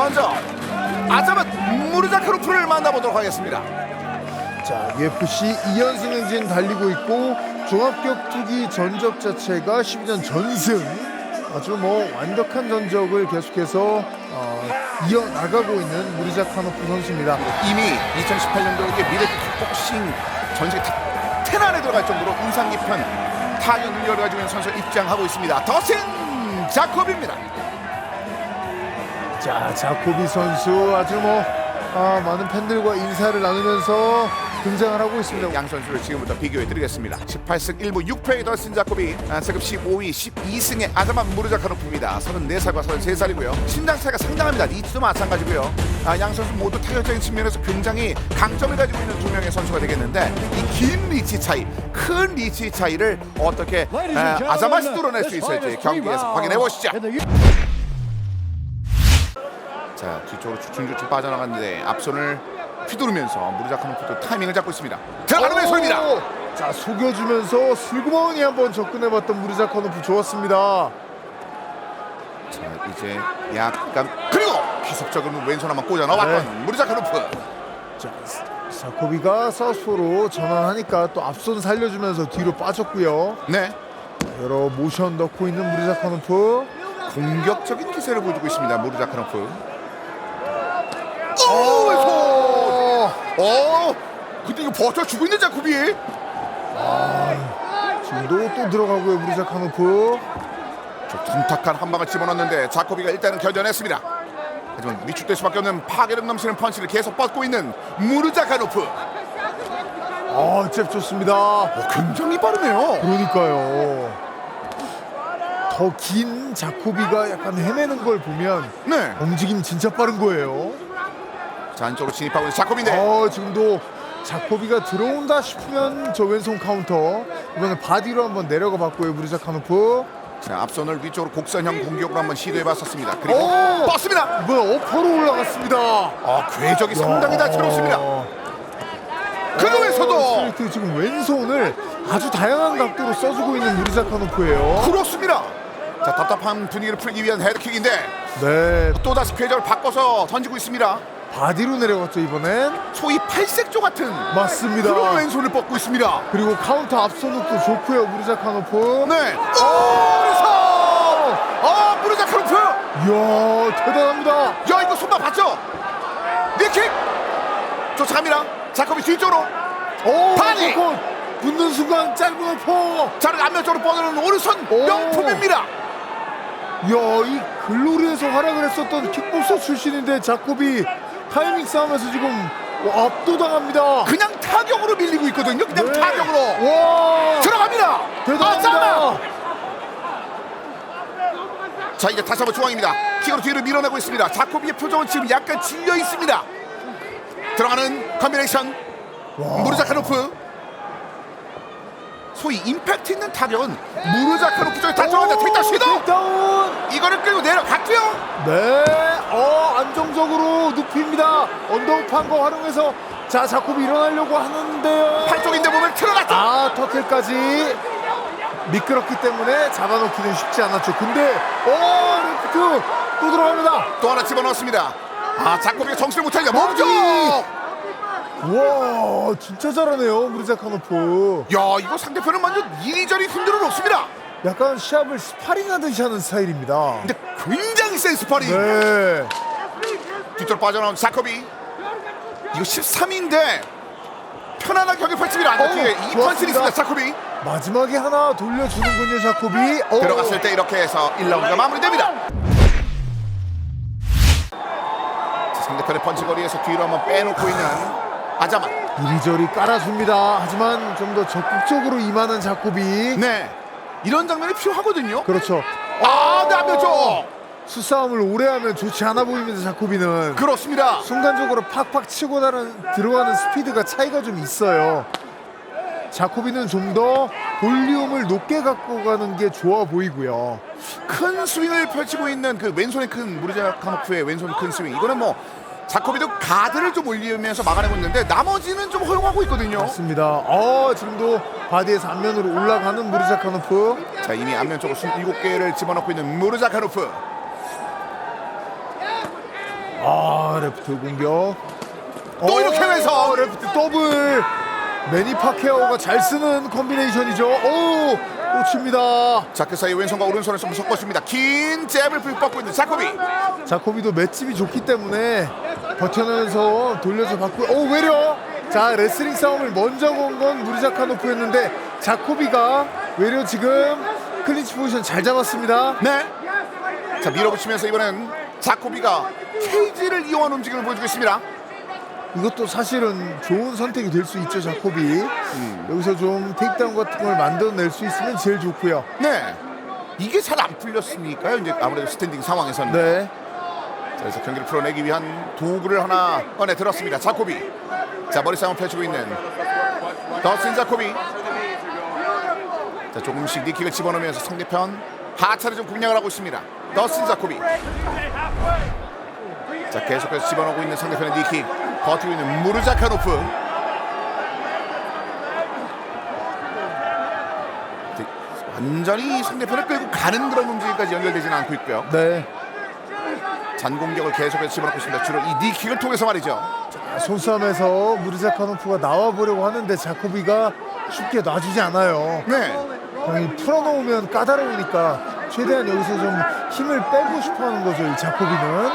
먼저 아자맛 무르자크루프를 만나보도록 하겠습니다. 자, UFC 2연승 행진 달리고 있고 종합격투기 전적 자체가 12전 전승. 아주 뭐 완벽한 전적을 계속해서 어, 이어나가고 있는 무리자 카노프 선수입니다. 이미 2018년도에 미래 킥복싱 전세 텐 안에 들어갈 정도로 인상 깊은 타격을 열어가지고 있는 선수 입장하고 있습니다. 더신 자콥입니다. 자, 자코비 선수 아주 뭐 아, 많은 팬들과 인사를 나누면서 등장을 하고 있습니다. 양 선수를 지금부터 비교해 드리겠습니다. 18승 1무 6패의 더신 자콥이 아, 세급 15위 12승의 아자만 무르자카노프입니다. 34살과 33살이고요. 신장 차이가 상당합니다. 리치도 마찬가지고요. 아, 양 선수 모두 타격적인 측면에서 굉장히 강점을 가지고 있는 두 명의 선수가 되겠는데 이 긴 리치 차이, 큰 리치 차이를 어떻게 아, 아자맛이 뚫어낼 수 있을지 경기에서 확인해 보시죠. 자 뒤쪽으로 주춤주춤 빠져나갔는데 앞손을 휘두르면서 무르자카노프도 타이밍을 잡고 있습니다. 들어가는 왼손입니다. 오! 자, 속여주면서 슬그머니 한번 접근해봤던 무리자 카노프 좋았습니다. 자 이제 약간 그리고 기습적으로 왼손 한번 꽂아 넣었던 네. 무르자카노프. 자, 자코비가 사우스포로 전환하니까 또 앞손 살려주면서 뒤로 빠졌고요. 네 자, 여러 모션 넣고 있는 무리자 카노프. 공격적인 기세를 보여주고 있습니다. 무르자카노프. 오! 오 왼손. 어 근데 이거 버텨주고 있는 자쿠비. 지금도 또 들어가고요 무리자 카노프. 저 둔탁한 한 방을 집어넣는데 자코비가 일단은 견뎌냈습니다. 하지만 위축될 수밖에 없는 파괴력 넘치는 펀치를 계속 뻗고 있는 무르자카노프. 아, 잽 좋습니다. 어, 굉장히 빠르네요. 그러니까요. 더 긴 자코비가 약간 헤매는 걸 보면 네. 움직임 진짜 빠른 거예요. 자 안쪽으로 진입하고 있는 자코비인데 어, 지금도 자코비가 들어온다 싶으면 저 왼손 카운터 이번에 바디로 한번 내려가 봤고요 무리자 카노프 자 앞선을 위쪽으로 곡선형 공격으로 한번 시도해봤었습니다. 그리고 오! 뻗습니다. 이번 어퍼로 올라갔습니다. 아 궤적이 상당히 다채롭습니다. 그거에서도 스트레이트 지금 왼손을 아주 다양한 각도로 써주고 있는 무리자 카노프예요. 그렇습니다. 자 답답한 분위기를 풀기 위한 헤드킥인데 네, 또 다시 궤적을 바꿔서 던지고 있습니다. 바디로 내려갔죠 이번엔. 소위 팔색조 같은 맞습니다. 그런 왼손을 뻗고 있습니다. 그리고 카운터 앞선욱도 좋고요 무리자 카노프. 네. 오! 그래서 아 무르자카노프. 이야 대단합니다. 야 이거 손만 봤죠? 니킥 쫓아갑니다. 자코비 뒤쪽으로 오, 바디! 곧 붙는 순간 짧은 어퍼. 자를 안면쪽으로 뻗어놓는 오른손 오. 명품입니다. 이야 이 글로리에서 활약을 했었던 킥복서 출신인데 자코비 타이밍 싸움에서 지금 압도당합니다. 그냥 타격으로 밀리고 있거든요. 그냥 네. 타격으로 와 들어갑니다. 대단합니다. 자 이제 다시 한번 중앙입니다. 킥으로 뒤로 밀어내고 있습니다. 자코비의 표정은 지금 약간 질려 있습니다. 들어가는 컨비네이션 무르자카노프 소위 임팩트 있는 타격은 무르자카노프 쪽에 다 들어간다. 택다 시도 택다운. 이거를 끌고 내려갔고요. 네, 어 안정적으로 눕힙니다. 언더우판 거 활용해서 자 자코비 일어나려고 하는데요. 팔 쪽인데 몸을 틀어갔다. 아 터틀까지 미끄럽기 때문에 잡아놓기는 쉽지 않았죠. 근데 어 레프트 또 들어갑니다. 또 하나 집어넣었습니다. 아 자코비가 정신을 못 차리냐 몸쪽. 와 진짜 잘하네요 무리자카노프. 야 이거 상대편은 완전 이리저리 흔들어 놓습니다. 약간 시합을 스파링하듯이 하는 스타일입니다. 근데 굉장히 센 스파링. 네. 뒤쪽으로 빠져나온 자코비. 이거 13인데 편안하게 경기 펼칩니다. 안쪽 뒤에 어우, 이 좋았습니다. 있습니다. 자코비 마지막에 하나 돌려주는군요 자코비. 어. 들어갔을 때 이렇게 해서 1라운드가 마무리됩니다. 자, 상대편의 펀치 거리에서 뒤로 한번 빼놓고 있는 아자마. 이리저리 깔아줍니다. 하지만 좀 더 적극적으로 임하는 자코비. 네. 이런 장면이 필요하거든요. 그렇죠. 아, 네, 안면쪽. 수싸움을 오래 하면 좋지 않아 보입니다 자코비는. 그렇습니다. 순간적으로 팍팍 치고 나는 들어가는 스피드가 차이가 좀 있어요. 자코비는 좀 더 볼륨을 높게 갖고 가는 게 좋아 보이고요. 큰 스윙을 펼치고 있는 그 왼손의 큰 무르자 카노프의 왼손 큰 스윙. 이거는 뭐 자코비도 가드를 좀 올리면서 막아내고 있는데 나머지는 좀 허용하고 있거든요. 맞습니다. 어 지금도 바디에서 앞면으로 올라가는 무리자카노프. 자 이미 앞면 쪽으로 27개를 집어넣고 있는 무르자카노프. 아 레프트 공격. 또 이렇게 하면서! 레프트 더블. 매니 파케어가 잘 쓰는 컨비네이션이죠. 오 놓칩니다. 자, 그 사이 왼손과 오른손을 좀 섞어줍니다. 긴 잽을 뻗고 있는 자코비. 자코비도 맷집이 좋기 때문에 버텨내면서 돌려서 받고 오 외려 자 레슬링 싸움을 먼저 건 건 무리자카노프였는데 자코비가 외려 지금 클린치 포지션 잘 잡았습니다 네. 자, 밀어붙이면서 이번엔 자코비가 케이지를 이용한 움직임을 보여주고 있습니다. 이것도 사실은 좋은 선택이 될 수 있죠 자코비 여기서 좀 테이크다운 같은 걸 만들어낼 수 있으면 제일 좋고요 네. 이게 잘 안 풀렸으니까요. 이제 아무래도 스탠딩 상황에서는. 네 자, 그래서 경기를 풀어내기 위한 도구를 하나 꺼내 들었습니다. 자코비. 자, 머리 싸움 펼치고 있는 더스틴 자코비. 자, 조금씩 니킥을 집어넣으면서 상대편 하차를 좀 공략을 하고 있습니다. 더스틴 자코비. 자, 계속해서 집어넣고 있는 상대편의 니킥. 버티고 있는 무르자카노프. 자, 완전히 상대편을 끌고 가는 그런 움직임까지 연결되지는 않고 있고요. 네. 잔 공격을 계속해서 집어넣고 있습니다. 주로 이 니킥을 통해서 말이죠. 손싸움에서 무리자카노프가 나와보려고 하는데 자코비가 쉽게 놔주지 않아요 네. 당연히 풀어놓으면 까다로우니까 최대한 여기서 좀 힘을 빼고 싶어하는 거죠 이 자코비는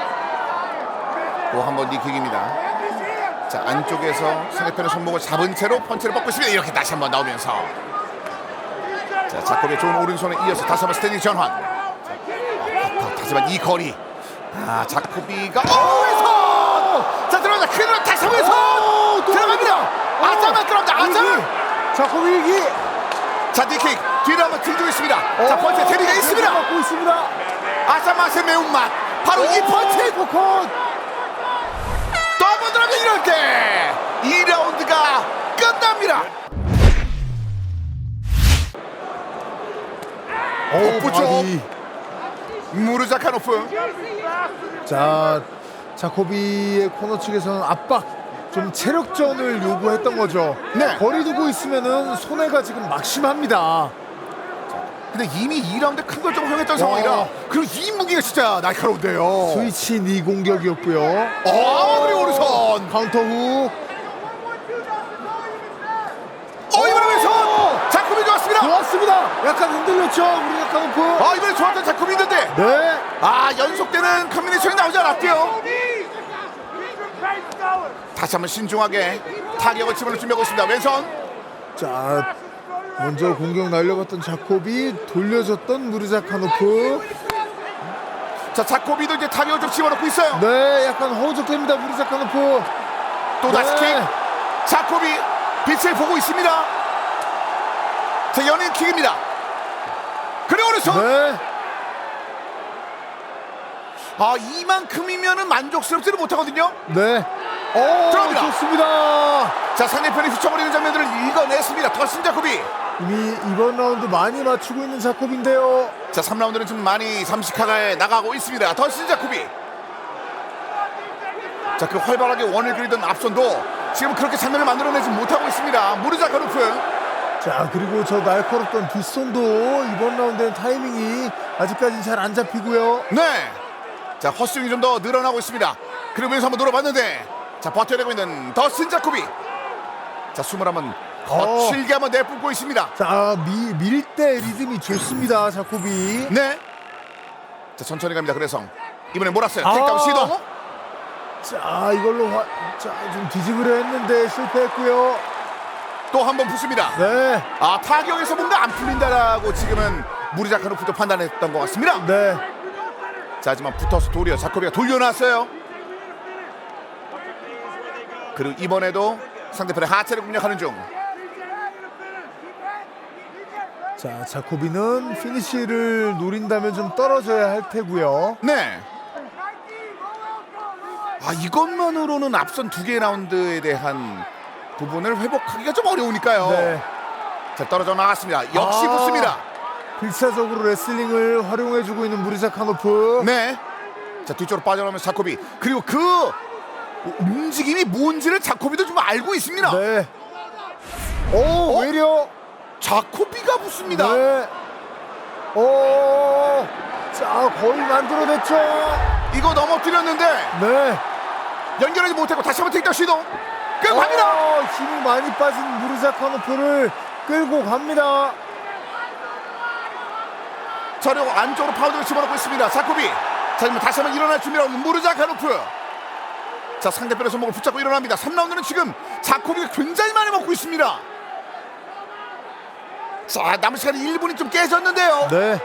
또 한 번 니킥입니다. 자 안쪽에서 상대편의 손목을 잡은 채로 펀치를 뻗고 있습니다. 이렇게 다시 한 번 나오면서 자 자코비의 좋은 오른손에 이어서 다시 한번 스탠딩 전환. 자, 어, 어, 하지만 이 거리 아 자코비가 어 왼손 자 들어간다. 크로 다시 한번 왼손 들어갑니다. 아자만 들어갑니다. 아자만 자코비 위기. 자 니킥. 뒤로 한번 들고 있습니다. 자 펀치 대리가 있습니다. 받고 있습니다. 아자맛의 매운맛. 바로 이 펀치 포컷. 또한 번 들어가면 이럴 때 2라운드가 끝납니다. 오 복부 쪽. 무르자카노프 자 자코비의 코너 측에서는 압박 좀 체력전을 요구했던 거죠. 네. 거리 두고 있으면은 손해가 지금 막심합니다. 근데 이미 2라운드 큰걸좀 허용했던 상황이라 그리고 이 무기가 진짜 날카로운데요. 스위치 니 공격이었고요. 어 그리고 오른손. 카운터 후 어 이번에 왼손 자쿠비 좋았습니다. 약간 흔들렸죠? 우리 자카노프. 아 이번에 좋았던 자쿠비인데. 네. 아 연속되는 컨비네이션이 나오지 않았고요. 다시 한번 신중하게 타격을 집어넣을 준비하고 있습니다. 왼손. 자 먼저 공격 날려갔던 자코비 돌려줬던 무르자카노프. 자 자코비도 이제 타격을 좀 집어넣고 있어요. 네 약간 허우적됩니다 무르자카노프. 또 다시 네. 킥. 자코비 빛을 보고 있습니다 자 연인 킥입니다. 그리고 오른손 네. 아 이만큼이면은 만족스럽지는 못하거든요. 네. 오, 들어갑니다. 좋습니다. 자 상대편이 휘쳐버리는 장면들을 읽어냈습니다. 더신 자코비. 이미 이번 라운드 많이 맞추고 있는 자콥인데요. 자 3라운드는 좀 많이 삼식하게 나가고 있습니다. 더신 자코비. 자 그 활발하게 원을 그리던 앞선도 지금 그렇게 장면을 만들어내지 못하고 있습니다. 무르자 가루프 자, 그리고 저 날카롭던 뒷손도 이번 라운드엔 타이밍이 아직까지는 잘안 잡히고요. 네. 자 헛스윙이 좀 더 늘어나고 있습니다. 그러면서 한번 돌아봤는데 자 버텨내고 있는 더슨 자코비. 자 숨을 한번 거칠게 한번 내뿜고 있습니다. 자, 미, 밀 때 리듬이 좋습니다, 자코비. 네. 자 천천히 갑니다. 그래서 이번에 몰았어요. 아. 테이크다운 시도. 자, 이걸로 화, 자, 좀 뒤집으려 했는데 실패했고요. 또 한 번 붙습니다. 네. 아 타격에서 뭔가 안 풀린다라고 지금은 무리자카노프도 판단했던 것 같습니다. 네. 자 하지만 붙어서 도리어 자코비가 돌려놨어요. 그리고 이번에도 상대편의 하체를 공략하는 중. 자, 자코비는 피니쉬를 노린다면 좀 떨어져야 할 테고요. 네. 아 이것만으로는 앞선 두 개의 라운드에 대한 부분을 회복하기가 좀 어려우니까요. 네. 자 떨어져 나갔습니다. 역시 아. 붙습니다. 필사적으로 레슬링을 활용해주고 있는 무리자카노프. 네. 자 뒤쪽으로 빠져나오면서 자코비 그리고 그 움직임이 뭔지를 자코비도 좀 알고 있습니다. 네. 오, 어? 외려. 자코비가 붙습니다. 네. 오. 자, 거의 만들어냈죠. 이거 넘어뜨렸는데 네. 연결하지 못하고 다시 한번 테이크다운 끝 갑니다. 어, 힘이 많이 빠진 무르자 카노프를 끌고 갑니다. 자 그리고 안쪽으로 파운드를 집어넣고 있습니다. 자코비. 자 그러면 다시 한번 일어날 준비를 하고 무르자 카노프 자 상대편의 손목을 붙잡고 일어납니다. 3라운드는 지금 자코비가 굉장히 많이 먹고 있습니다. 자 남은 시간이 1분이 좀 깨졌는데요. 네.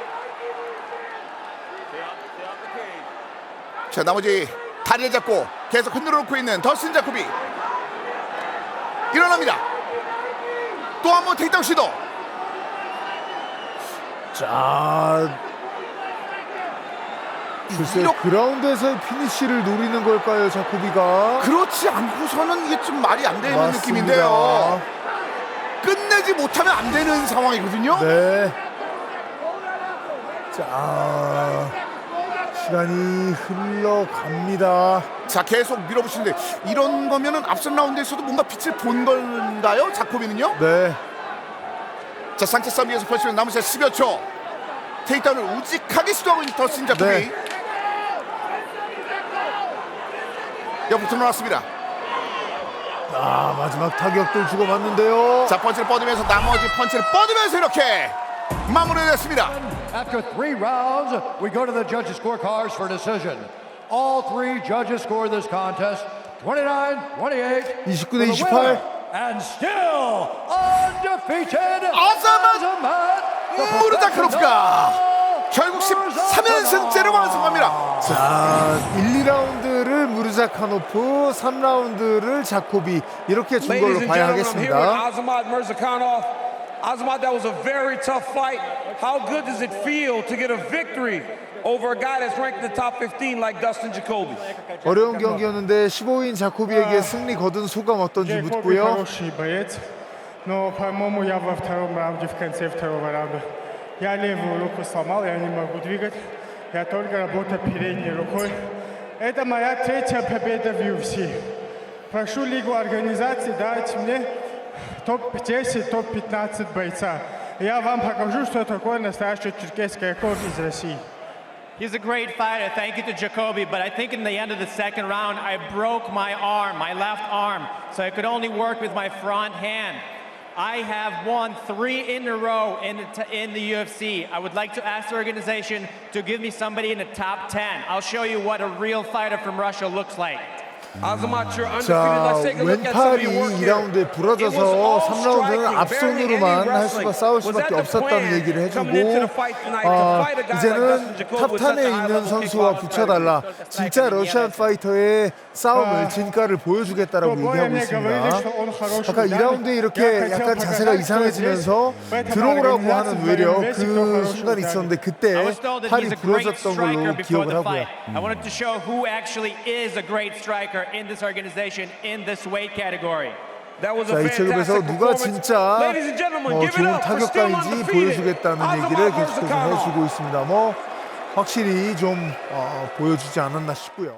자 나머지 다리를 잡고 계속 흔들어 놓고 있는 더슨 자코비 일어납니다 또 한 번 테이크다운 시도 자. 글쎄 이렇게- 그라운드에서의 피니쉬를 노리는 걸까요, 자코비가? 그렇지 않고서는 이게 좀 말이 안 되는 맞습니다. 느낌인데요 끝내지 못하면 안 되는 상황이거든요 네. 자. 시간이 흘러갑니다. 자 계속 밀어붙이는데 이런 거면은 앞선 라운드에서도 뭔가 빛을 본 건가요? 자코비는요? 네. 자 상체 싸움 위에서 남은 시간 10여 초 테이크다운을 우직하게 시도하고 있는 더슨 자코비 네. 옆으로 들어놨습니다 아, 마지막 타격들 주고받는데요. 자 펀치를 뻗으면서 나머지 펀치를 뻗으면서 이렇게 마무리를 했습니다 After three rounds, we go to the judges' scorecards for decision. All three judges score this contest 29 28. 29대 28. And still undefeated. the 무르다크로프가 결국 13연승째를 완성합니다 자, 1, 2라운드를 무르자카노프, 3라운드를 자코비 이렇게 준 걸로 봐야 하겠습니다. Azamat Murzakanov. Azamat, that was a very tough fight. How good does it feel to get a victory over a guy that's ranked in the top 15 like Dustin Jacoby? 어려운 경기였는데 15인 자코비에게 승리 거둔 소감 어떤지 Джейкоби 묻고요. хороший боец, но, по-моему, я во втором раунде, в конце второго раунда, я левую руку сломал, я не могу двигать, я только работаю передней рукой. Это моя третья победа в UFC. Прошу Лигу организации дать мне топ-10, топ-15 бойца. Я вам покажу, что такое настоящая черкесская кровь из России. He's a great fighter. Thank you to Jacoby. But I think in the end of the second round, I broke my arm, my left arm. So I could only work with my front hand. I have won three in a row in the, t- in the UFC. I would like to ask the organization to give me somebody in the top 10. I'll show you what a real fighter from Russia looks like. 아. 자, 왼팔이 2라운드에 부러져서 3라운드는 앞손으로만 할 수가 싸울 수밖에 없었다는 얘기를 해주고 아, 이제는 탑탄에 있는 선수와 붙여달라. 진짜 러시안 파이터의 싸움을 진가를 보여주겠다라고 얘기하고 있습니다. 아까 2라운드에 이렇게 약간 자세가 이상해지면서 들어오라고 하는 외려 그 순간이 있었는데 그때 팔이 부러졌던 걸로 기억을 하고요. 음. Striker in this organization in this weight category. That was 자, a 이 체급에서 fantastic 누가 performance. 진짜 Ladies and gentlemen, 어, give it 좋은 up for still 타격가인지 undefeated. 보여주겠다는 얘기를 계속해서. 해주고 있습니다. 뭐 확실히 좀 어, 보여주지 않았나 싶고요.